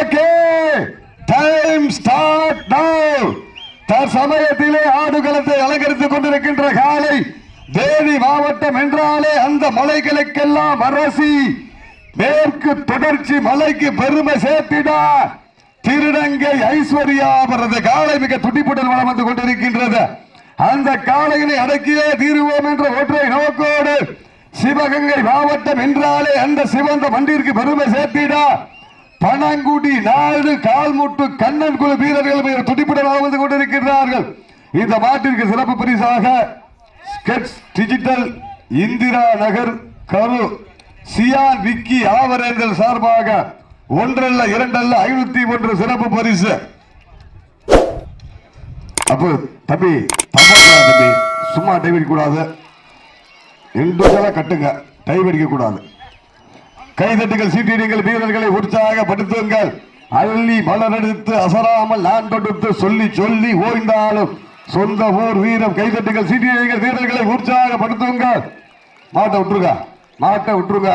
Okay time start now தற்சமயத்திலே ஆடுகளத்தை அலங்கரித்துக் கொண்டிருக்கின்ற காலை தேவி மாவட்டம் என்றாலே அந்த மலைகளுக்கெல்லாம் அரசி. மேற்கு தொடர்ச்சி மலைக்கு பெருமை சேர்த்திடா. திருநங்கை ஐஸ்வர்யா அவரது காலை மிக துடிப்புடன் வளம் வந்து கொண்டிருக்கின்றது. அந்த காலையினை அடக்கியே தீருவோம் என்ற ஒற்றை நோக்கோடு சிவகங்கை மாவட்டம் என்றாலே அந்த சிவந்த மண்டிற்கு பெருமை சேர்த்திடா. பனங்குடி நாடு கால்முட்டு கண்ணன் குழு வீரர்கள் மிக துடிப்புடன் வளம் வந்து கொண்டிருக்கிறார்கள் இந்த மாட்டிற்கு சிறப்பு பரிசாக ஸ்கெட்ஸ் டிஜிட்டல் இந்திரா நகர் கரு சியான் விக்கி ஆவரேந்தல் சார்பாக ஒன்றல்ல இரண்டல்ல ஐநூத்தி ஒன்று சிறப்பு பரிசு. அப்போ தம்பி தம்பி? சும்மா டைவ் கூடாது இண்டிவிஜுவலா கட்டுங்க. டைவடிக்க கூடாது கைதட்டுகள் சீட்டிடுங்கள் வீரர்களை உற்சாகப்படுத்துங்கள். அள்ளி மலரெடுத்து அசராமல் நான் தொடுத்து சொல்லி சொல்லி ஓய்ந்தாலும் சொந்த ஊர் வீரம். கைதட்டுகள் சீட்டிடுங்கள் வீரர்களை உற்சாகப்படுத்துங்கள். மாட்டை விட்டுருங்க மாட்டை விட்டுருங்க.